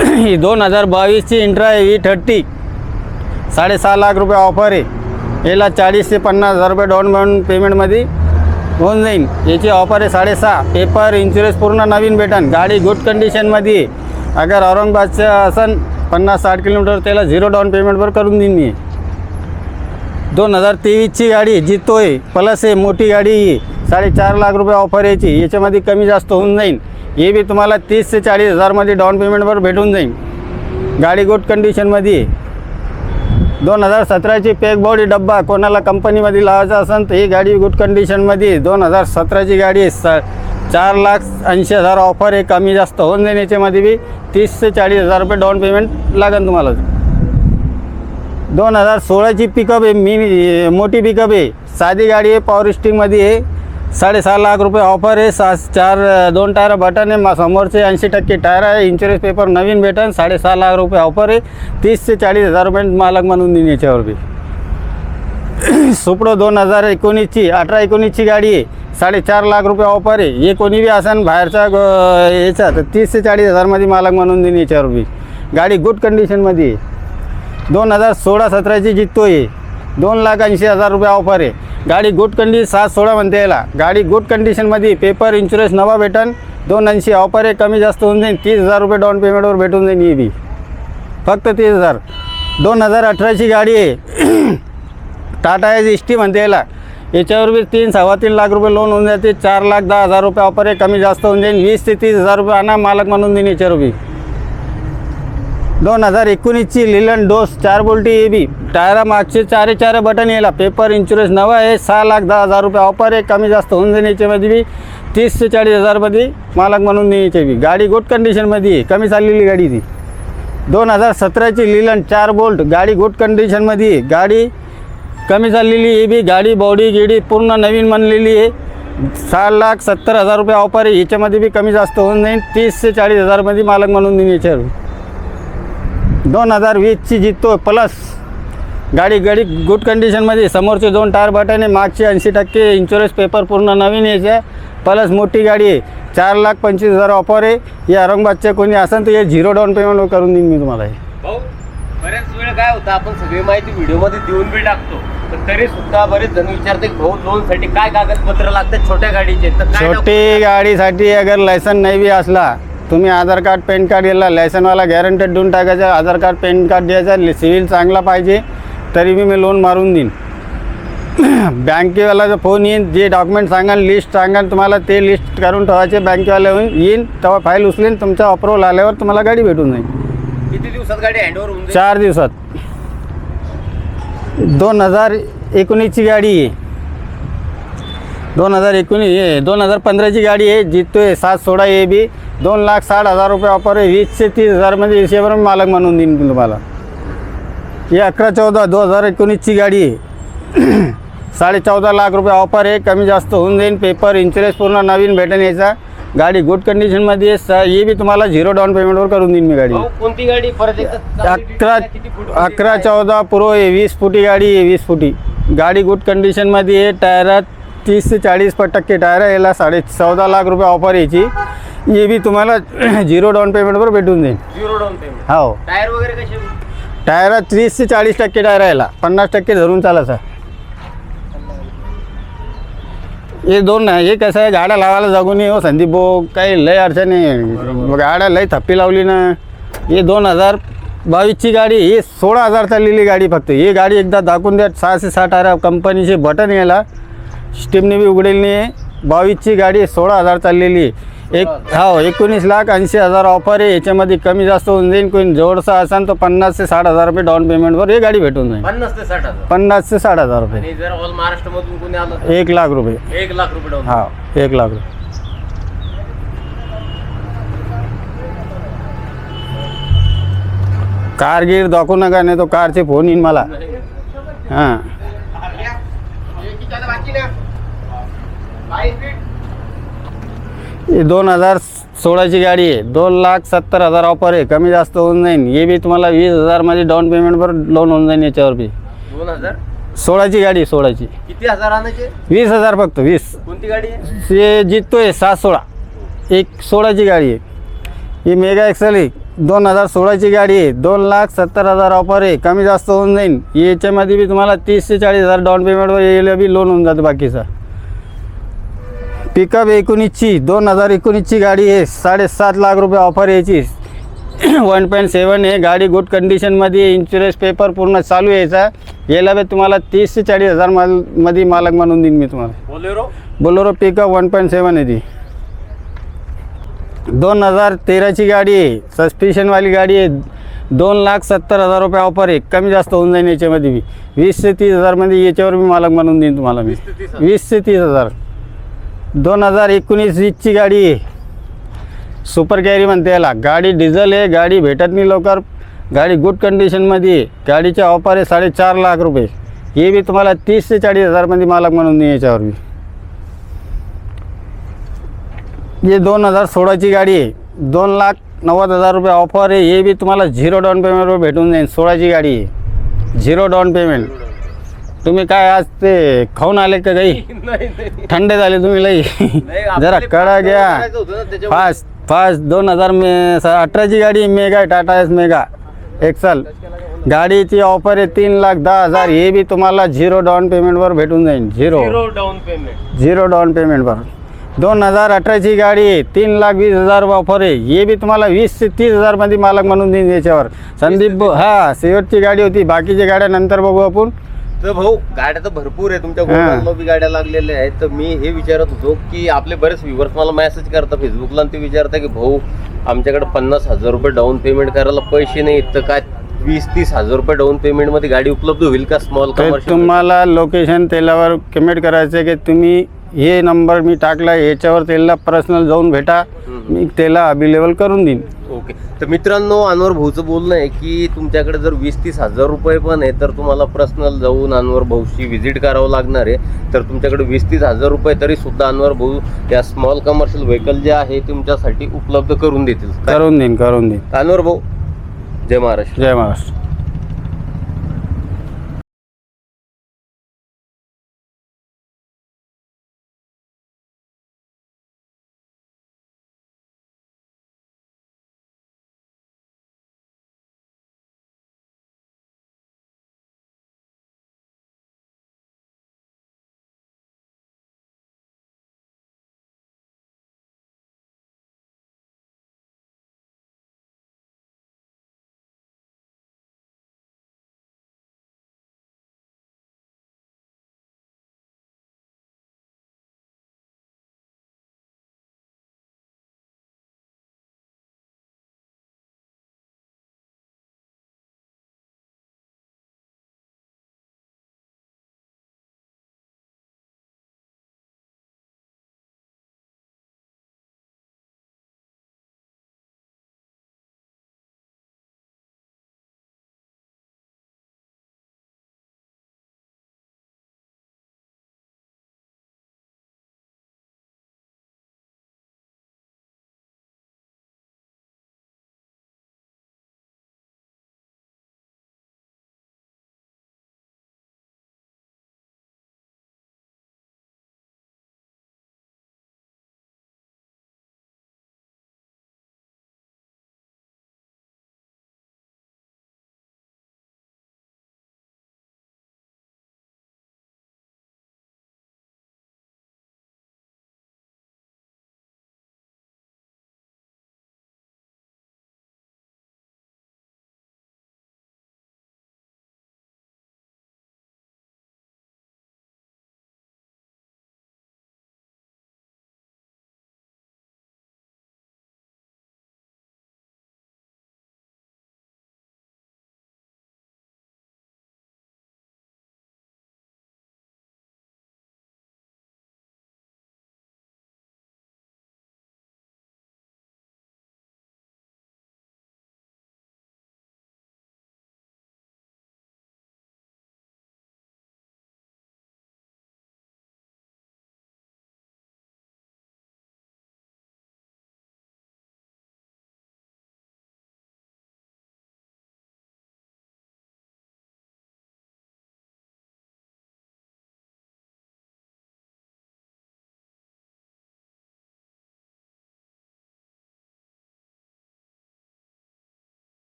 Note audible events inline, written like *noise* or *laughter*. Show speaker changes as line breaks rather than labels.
ही दोन हजार बावीसची intra E thirty साडेसहा लाख रुपये ऑफर आहे. याला चाळीस ते पन्नास हजार रुपये डाऊन पेमेंट पेमेंटमध्ये होऊन जाईल याची ऑफर आहे साडेसहा. पेपर इन्शुरन्स पूर्ण नवीन भेटन. गाडी गुड कंडिशनमध्ये अगर औरंगाबादचं असन पन्नास साठ किलोमीटर त्याला झिरो डाऊन पेमेंटवर करून देईन मी. दोन हजार तेवीसची गाडी जितो आहे प्लस आहे मोठी गाडी साडेचार लाख रुपये ऑफर याची. याच्यामध्ये कमी जास्त होऊन जाईल हे बी तुम्हाला तीस ते चाळीस हजारमध्ये डाऊन पेमेंटवर भेटून जाईल. गाडी गुड कंडिशनमध्ये आहे. दोन हजार सतराची पेक बॉडी डब्बा कोणाला कंपनीमध्ये लावायचा असेल तर ही गाडी गुड कंडिशनमध्ये दोन हजार सतराची गाडी आहे. स चार लाख ऐंशी हजार ऑफर आहे. कमी जास्त होऊन जाईल याच्यामध्ये बी तीस ते चाळीस हजार रुपये डाऊन पेमेंट लागेल तुम्हाला. दोन हजार सोळाची पिकअप आहे. मी मोठी पिकअप आहे. साधी गाडी आहे. पॉवर स्टिंगमध्ये आहे. साडेसहा लाख रुपये ऑफर आहे. सा चार दोन टायर बटन आहे. मा समोरचे ऐंशी टक्के टायर आहे. इन्शुरन्स पेपर नवीन भेटन. साडेसहा लाख रुपये ऑफर आहे. तीस ते चाळीस हजार रुपये मालक म्हणून देईन याच्यावर बी. *clears throat* सुपडो दोन हजार एकोणीसची अठरा एकोणीसची गाडी आहे. साडेचार लाख रुपये ऑफर आहे. हे कोणी बी असन बाहेरचा याचा तर तीस ते चाळीस हजारमध्ये मालक म्हणून देईन याच्यावर बी. गाडी गुड कंडिशनमध्ये आहे. दोन हजार सोळा सतराची जित्तो आहे दोन लाख ऐंशी हजार रुपये ऑफर आहे. गाडी गुड कंडिशन सात सोळा म्हणते याला. गाडी गुड कंडिशनमध्ये पेपर इन्शुरन्स नवा भेटन. दोन ऐंशी ऑफर आहे कमी जास्त होऊन जाईल तीस हजार रुपये डाऊन पेमेंटवर भेटून जाईल ही बी फक्त तीस हजार. दोन हजार अठराची गाडी आहे. *clears throat* टाटा एज एस टी म्हणते याला. याच्यावर बी तीन सव्वा तीन लाख रुपये लोन होऊन जाते. चार लाख दहा हजार रुपये ऑफर आहे कमी जास्त होऊन जाईल वीस ते तीस हजार रुपये आणा मालक म्हणून देईन याच्यावर बी. दोन हजार एकोणीसची लिलन डोस चार बोल्टी ए बी टायरा मागचे चारे चार बटन यायला. पेपर इन्शुरन्स नवा आहे सहा लाख दहा हजार रुपये ऑफर आहे. कमी जास्त होऊन जाईल याच्यामध्ये बी तीस ते चाळीस हजारमध्ये मालक म्हणून देईन बी. गाडी गुड कंडिशनमध्ये आहे कमी चाललेली गाडी ती. दोन हजार सतराची लिलन चार बोल्ट गाडी गुड कंडिशनमध्ये आहे. गाडी कमी चाललेली आहे बी गाडी बॉडी गिडी पूर्ण नवीन बनलेली आहे. सहा लाख सत्तर हजार रुपये ऑफर आहे. याच्यामध्ये बी कमी जास्त होऊन जाईल तीस ते चाळीस हजारमध्ये मालक म्हणून देईन याच्यावर दोन हजार वीसची जितो प्लस गाडी गाडी गुड कंडिशनमध्ये समोरचे दोन टायर बटन आहे मागचे ऐंशी टक्के इन्शुरन्स पेपर पूर्ण नवीन यायचे. प्लस मोठी गाडी आहे चार लाख पंचवीस हजार ऑफर आहे. या औरंगाबादच्या कोणी असेल तर हे झिरो डाऊन पेमेंट करून देईन मी तुम्हाला हे.
भाऊ बऱ्याच वेळ काय होतं आपण सगळी माहिती व्हिडिओमध्ये देऊन बी टाकतो. पण तरी सुद्धा बरेच जण विचारते भाऊ लोनसाठी काय कागदपत्र लागतात छोट्या गाडीचे? तर काय
छोटी गाडीसाठी अगर लायसन नाही बी असला तुम्ही आधार कार्ड पॅन कार्ड याला लायसनवाला गॅरंटेड देऊन टाकायचं. आधार कार्ड पॅन कार्ड द्यायचा. सिव्हिल चांगला पाहिजे तरी बी मी लोन मारून देईन. *clears throat* बँकेवाल्याचा फोन येईन जे डॉक्युमेंट सांगाल लिस्ट सांगाल तुम्हाला ते लिस्ट करून ठेवायचे बँकेवाले येऊन येईन तेव्हा फाईल उचलेन तुमचा अप्रुव्हल आल्यावर तुम्हाला गाडी भेटून जाईल.
किती दिवसात गाडी हँडओव्हर होऊन
चार दिवसात. दोन हजार एकोणीसची गाडी आहे. दोन हजार एकोणीस दोन हजार पंधराची गाडी आहे. जितोय सात सोळा ए बी दोन लाख साठ हजार रुपये ऑफर आहे. वीस ते तीस हजारमध्ये हिशेवर मी मालक म्हणून देईन तुम्हाला. ही अकरा चौदा दोन हजार एकोणीसची गाडी आहे. *clears throat* साडे चौदा लाख रुपये ऑफर आहे. कमी जास्त होऊन जाईल पेपर इन्शुरन्स पूर्ण नवीन भेटेन याचा. गाडी गुड कंडिशनमध्ये आहे. स ही बी तुम्हाला झिरो डाऊन पेमेंटवर करून देईन मी गाडी.
कोणती गाडी
अकरा अकरा चौदा प्रो आहे. वीस फुटी गाडी आहे वीस फुटी. गाडी गुड कंडिशनमध्ये आहे. टायरात तीस ते चाळीस प टक्के टायर याला साडे चौदा लाख रुपये ऑफर याची. ही बी तुम्हाला झिरो डाऊन पेमेंटवर भेटून जाईल.
झिरो डाऊन पेमेंट
हो.
टायर वगैरे कसे?
टायरात तीस ते चाळीस टक्के टायर आहे याला. पन्नास टक्के धरून चालायचा हे दोन नाही हे कसं आहे गाड्या लावायला जागून हो संदीप भाऊ. काही लय अडचण आहे. गाड्या लय थप्पी लावली ना. हे दोन हजार बावीसची गाडी ही सोळा हजार चाललेली गाडी फक्त. ही गाडी एकदा दाखवून द्या सहाशे साठ हजार कंपनीचे बटन याला. स्टीमने बी उघडेल नाही. आहे बावीसची गाडी सोळा हजार चाललेली आहे. एक हो एकोणीस लाख ऐंशी हजार ऑफर आहे. याच्यामध्ये कमी जास्त होऊन जाईल. कोणी जवळचा असाल तर पन्नास ते साठ हजार रुपये डाऊन पेमेंटवर ही गाडी भेटून जाईल.
पन्नास ते साठ हजार.
पन्नास ते साठ हजार रुपये.
आणि जर ऑल महाराष्ट्रामधून कोणी आलं तर?
एक लाख रुपये.
एक लाख रुपये डाऊन
हा एक लाख रुपये. कार गिर दाखवू नका नाही तो कारचे फोन येईन मला. हां. ही दोन हजार सोळाची गाडी आहे. दोन लाख सत्तर हजार ऑफर आहे. कमी जास्त होऊन जाईल हे बी तुम्हाला वीस हजारमध्ये डाऊन पेमेंटवर लोन होऊन जाईल याच्यावर बी.
दोन हजार?
सोळाची गाडी आहे, सोळाची.
किती हजार आणायचे?
वीस हजार फक्त वीस.
कोणती गाडी आहे?
जिततोय सात सोळा. एक सोळाची गाडी आहे. ही मेगा एक्सेल आहे. दोन हजार सोळाची गाडी आहे. दोन लाख सत्तर हजार ऑफर आहे. कमी जास्त होऊन जाईल याच्यामध्ये बी तुम्हाला तीस ते चाळीस हजार डाऊन पेमेंटवर यायला बी लोन होऊन जातं बाकीचा. पिकअप एकोणीसची दोन हजार एकोणीसची गाडी आहे. साडेसात लाख रुपये ऑफर यायची. वन पॉईंट सेवन आहे. गाडी गुड कंडिशनमध्ये इन्शुरन्स पेपर पूर्ण चालू यायचा. याला बी तुम्हाला तीस ते चाळीस हजार माल मध्ये मालक म्हणून देईन मी तुम्हाला.
Bolero?
Bolero pickup one point seven आहे ती. दोन हजार तेराची गाडी आहे. सस्पेशनवाली गाडी आहे. दोन लाख सत्तर हजार रुपये ऑफर आहे. कमी जास्त होऊन जाईल याच्यामध्ये बी. वीस ते तीस हजारमध्ये याच्यावर मी मालक म्हणून देईन तुम्हाला मी.
वीस ते तीस हजार.
दोन हजार एकोणीस वीसची गाडी आहे. सुपर कॅरी म्हणते याला. गाडी डिझेल आहे गाडी भेटत नाही लवकर. गाडी गुड कंडिशनमध्ये आहे. गाडीचे ऑफर आहे साडेचार लाख रुपये. हे बी तुम्हाला तीस ते चाळीस हजारमध्ये मालक म्हणून नाही याच्यावर मी हे दोन हजार सोळाची गाडी आहे. दोन लाख नव्वद हजार रुपये ऑफर आहे. हे बी तुम्हाला झिरो डाऊन पेमेंटवर भेटून जाईल. सोळाची गाडी आहे. झिरो डाऊन पेमेंट तुम्ही काय आज ते खाऊन आले का काही? *laughs*
नाही नाही.
थंड झाले तुम्ही लई. जरा कडा घ्या. फास्ट फास्ट दोन हजार मे अठराची गाडी mega Tata ace mega. Axle गाडीची ऑफर आहे तीन लाख दहा हजार. हे बी तुम्हाला झिरो डाऊन पेमेंटवर भेटून जाईल zero.
Zero down payment
zero down पेमेंटवर दोन हजार अठराची गाडी आहे तीन लाख वीस हजार ऑफर आहे. हे बी तुम्हाला वीस ते तीस हजारमध्ये मालक म्हणून देईन याच्यावर. संदीप हा शेवटची गाडी होती. बाकीची गाड्या नंतर बघू आपण.
तर भाऊ गाड्या तर भरपूर आहे. तुमच्या बी गाड्या लागलेल्या आहेत. तर मी हे विचारत होतो की आपले बरेच व्ह्युअर्स मला मेसेज करतात. फेसबुकला ते विचारतात की भाऊ आमच्याकडे पन्नास हजार रुपये डाऊन पेमेंट करायला पैसे नाही तर काय वीस तीस हजार रुपये डाऊन पेमेंटमध्ये गाडी उपलब्ध होईल का? स्मॉल कमर्शियल
तुम्हाला लोकेशन तेलावर कमेंट करायचं की तुम्ही हे नंबर मी टाकला याच्यावर तेला पर्सनल जाऊन भेटा. मी त्याला अवेलेबल करून देईन.
ओके तर मित्रांनो अनवर भाऊचं बोलणं आहे की तुमच्याकडे जर वीस तीस हजार रुपये पण आहे तर तुम्हाला पर्सनल जाऊन अनवर भाऊशी व्हिजिट करावं लागणार आहे. तर तुमच्याकडे वीस तीस हजार रुपये तरी सुद्धा अनवर भाऊ या स्मॉल कमर्शियल व्हेकल जे आहे तुमच्यासाठी उपलब्ध करून देतील.
करून देईन करून देईन.
अनवर भाऊ जय महाराष्ट्र.
जय महाराष्ट्र.